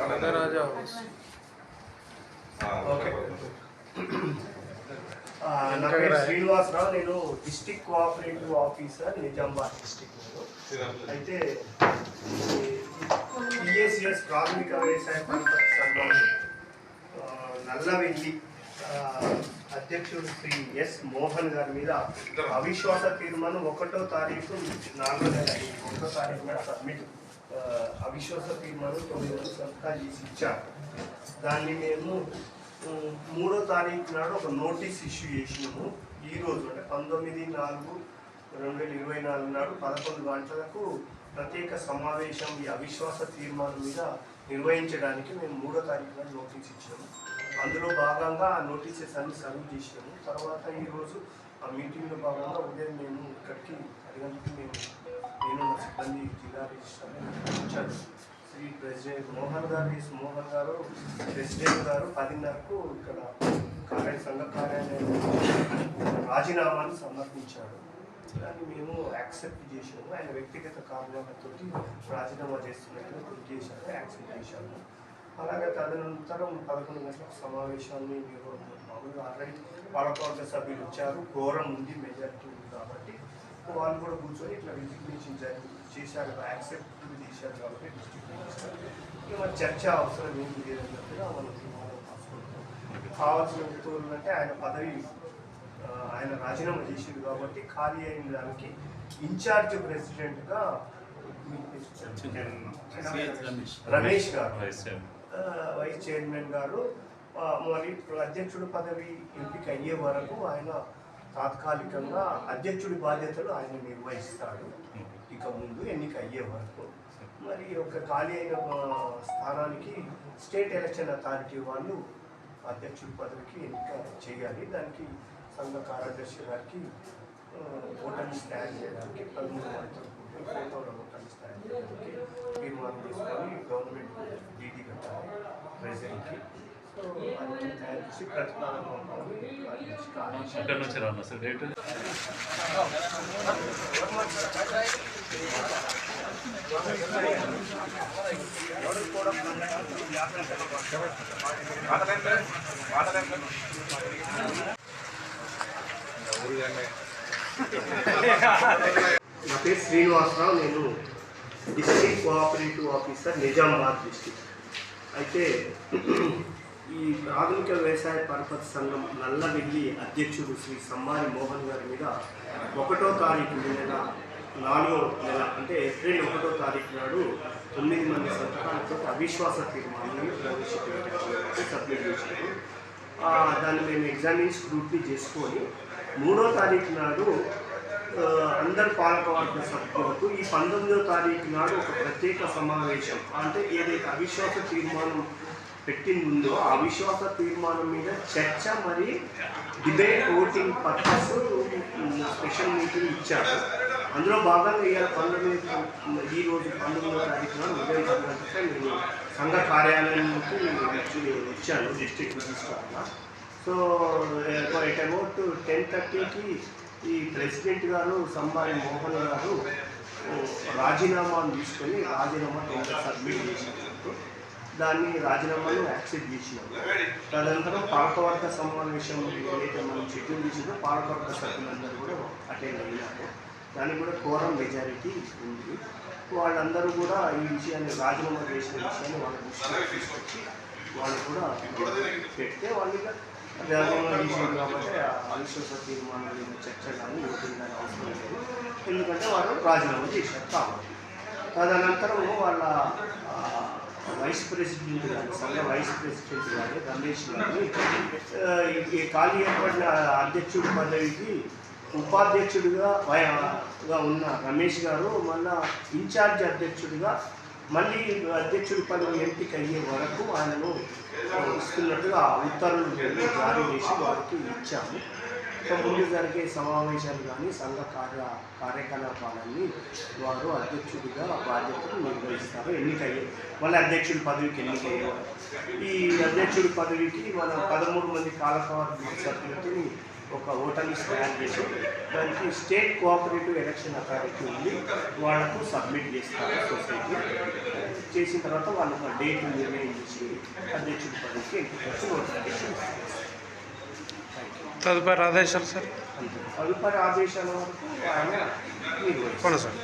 Varadaraja okay. ఆ, నా పేరు శ్రీనివాసరావు. నేను district cooperative officer Nizamabad district అయితే పిఎస్ఎస్ ప్రాథమిక వ్యవసాయ పరపతి సంఘం నల్లవెల్లి అధ్యక్షుడు శ్రీ ఎస్ మోహన్ గారి మీద అవిశ్వాస తీర్మానం ఒకటో తారీఖు నాలుగో నెల ఒకటో తారీఖు సబ్మిట్. అవిశ్వాస తీర్మానం తొమ్మిది వందల సంతకాలు చేసి ఇచ్చారు దాన్ని మేము మూడో తారీఖు నాడు ఒక నోటీస్ ఇష్యూ చేసినాము. ఈరోజు అంటే పంతొమ్మిది నాలుగు రెండు వేల ఇరవై నాలుగు నాడు పదకొండు గంటలకు ప్రత్యేక సమావేశం ఈ అవిశ్వాస తీర్మానం మీద నిర్వహించడానికి మేము మూడో తారీఖు నాడు నోటీస్ ఇచ్చాము అందులో భాగంగా ఆ నోటీసెస్ అన్ని సర్వ్ చేసినాము. తర్వాత ఈరోజు ఆ మీటింగ్లో భాగంగా ఉదయం మేము ఇక్కడికి పది మేము నేను నా సిబ్బంది జిల్లా రిజిస్టర్ వచ్చాను శ్రీ ప్రెసిడెంట్ మోహన్ గారు ఎస్ మోహన్ గారు ప్రెసిడెంట్ గారు పదిన్నరకు ఇక్కడ కార్య సంఘ కార్యాలయం రాజీనామాను సమర్పించాడు దాన్ని మేము యాక్సెప్ట్ చేసాము ఆయన వ్యక్తిగత కారణాలతో రాజీనామా చేస్తున్నట్లు గుర్తు చేశాము యాక్సెప్ట్ చేశాము. అలాగే తదనంతరం పదకొండు గంటలకు సమావేశాన్ని మీరు మామూలుగా ఆల్రెడీ పాలకవర్గ సభ్యులు వచ్చారు ఘోరం ఉంది మెజారిటీ ఉంది కాబట్టి వాళ్ళు కూడా కూర్చొని ఇట్లా రిజిగ్నేషన్ చేశారు యాక్సెప్ట్ చేశారు కాబట్టి డిస్ట్రిక్ట్ మినిస్టర్ ఇక మరి చర్చ అవసరం ఏంటి లేదన్నట్టుగా మనం కావాల్సిన వ్యక్తులు అంటే ఆయన పదవి ఆయన రాజీనామా చేసిండు కాబట్టి ఖాళీ అయిన దానికి ఇన్ఛార్జ్ ప్రెసిడెంట్గా రమేష్. గారు. Vice chairman. గారు మరి అధ్యక్షుడు పదవి ఎంపిక అయ్యే వరకు ఆయన తాత్కాలికంగా అధ్యక్షుడి బాధ్యతలు ఆయన నిర్వహిస్తాడు. ఇక ముందు ఎన్నిక అయ్యే వరకు. మరి ఒక ఖాళీ అయిన స్థానానికి స్టేట్ ఎలక్షన్ అథారిటీ వాళ్ళు అధ్యక్షుడి పదవికి ఎన్నిక చేయాలి. దానికి సంఘ కార్యదర్శి గారికి ఓటమి స్టాండ్ చేయడానికి పదమూడు మంత్రులు ఫోటోలో ఓటర్ని స్టాండ్ చేయడానికి తీర్మానం తీసుకొని గవర్నమెంట్ డీటీ కట్టాలి ప్రెసిడెంట్కి తయారు ఎక్కడి నుంచి రాను సార్ డేట్ నా పేరు శ్రీనివాసరావు నేను district cooperative officer Nizamabad district. అయితే ఈ ప్రాథమిక వ్యవసాయ పరపతి సంఘం నల్లవెల్లి అధ్యక్షుడు శ్రీ సమ్మారి మోహన్ గారి మీద ఒకటో తారీఖు నెల నాలుగో నెల అంటే ఏప్రిల్ ఒకటో తారీఖు నాడు తొమ్మిది మంది సంతకాలతో అవిశ్వాస తీర్మానాన్ని ప్రవేశపెట్టారు సబ్మిట్ చేశారు. దాన్ని మేము ఎగ్జామిన్ స్క్రూట్ని చేసుకొని మూడో తారీఖు నాడు అందరు పాలకవర్గ సభ్యులకు ఈ పంతొమ్మిదో తారీఖు నాడు ఒక ప్రత్యేక సమావేశం అంటే ఏదైతే అవిశ్వాస తీర్మానం పెట్టింది ఉందో ఆ అవిశ్వాస తీర్మానం మీద చర్చ మరి debate voting purpose special meeting ఇచ్చారు. అందులో భాగంగా ఇవాళ పంతొమ్మిది ఈ రోజు పంతొమ్మిదో తారీఖు నాడు ఉదయం పది నేను సంఘ కార్యాలయానికి యాక్చువల్లీ వచ్చాను డిస్ట్రిక్ట్ రిజిస్ట్రార్గా సో ఎట్ అబౌట్ టెన్ థర్టీకి ఈ ప్రెసిడెంట్ గారు సంబాయి మోహన్ గారు రాజీనామాను తీసుకొని రాజీనామా సబ్మిట్ చేసినట్టు దాన్ని రాజీనామాను యాక్సెప్ట్ చేసినాం. తదనంతరం పాలకవర్గ సమావేశం ఏదైతే మనం షెడ్యూల్ చేసిందో పాలకవర్గ సభ్యులందరూ కూడా అటెండ్ అయినారు. దానికి కూడా కోరం మెజారిటీ ఉంది. వాళ్ళందరూ కూడా ఈ విషయాన్ని రాజీనామా చేసిన విషయాన్ని వాళ్ళ దృష్టిలో తీసుకొచ్చి వాళ్ళు కూడా పెడితే వాళ్ళు ఇక రాజీనామా చేసింది కాబట్టి ఆ అవిశ్వాస తీర్మానం చర్చ కానీ ఓటింగ్ కానీ అవసరం లేదు. ఎందుకంటే వాళ్ళు రాజీనామా చేశారు కాబట్టి. తదనంతరం వాళ్ళ వైస్ ప్రెసిడెంట్ గారు సంఘ వైస్ ప్రెసిడెంట్ గారు రమేష్ గారు ఈ- ఖాళీ ఏర్పడిన అధ్యక్షుడి పదవికి ఉపాధ్యక్షుడిగా వయ- ఉన్న రమేష్ గారు మళ్ళా ఇన్ఛార్జ్ అధ్యక్షుడిగా మళ్ళీ అధ్యక్షుడి పదవి ఎంపిక అయ్యే వరకు ఆయనను ఆ, ఇస్తున్నట్టుగా ఉత్తర్వులు జారీ చేసి వారికి ఇచ్చాము. సో ముందు జరిగే సమావేశాలు కానీ సంఘ కార్య కార్యకలాపాలన్నీ వారు అధ్యక్షుడిగా బాధ్యతలు నిర్వహిస్తారు. ఎన్నికయ్యే మళ్ళీ అధ్యక్షుడి పదవికి ఎన్నికయ్యేవారు ఈ అధ్యక్షుడి పదవికి మన పదమూడు మంది కాలకవర్గ సభ్యులతో ఒక ఓటర్ తయారు చేసి దానికి స్టేట్ కోఆపరేటివ్ ఎలక్షన్ అథారిటీ ఉంది వాళ్ళకు సబ్మిట్ చేస్తారు సొసైటీ. చేసిన తర్వాత వాళ్ళు డేట్ నిర్ణయం చేసి అధ్యక్షుడి పదవికి ఎంపిక చేస్తారు. తదుపరి ఆదేశాలు సార్ అంతే తదుపరి ఆదేశాల వరకు ఆయన నిర్వహిస్తారు కొనసాగు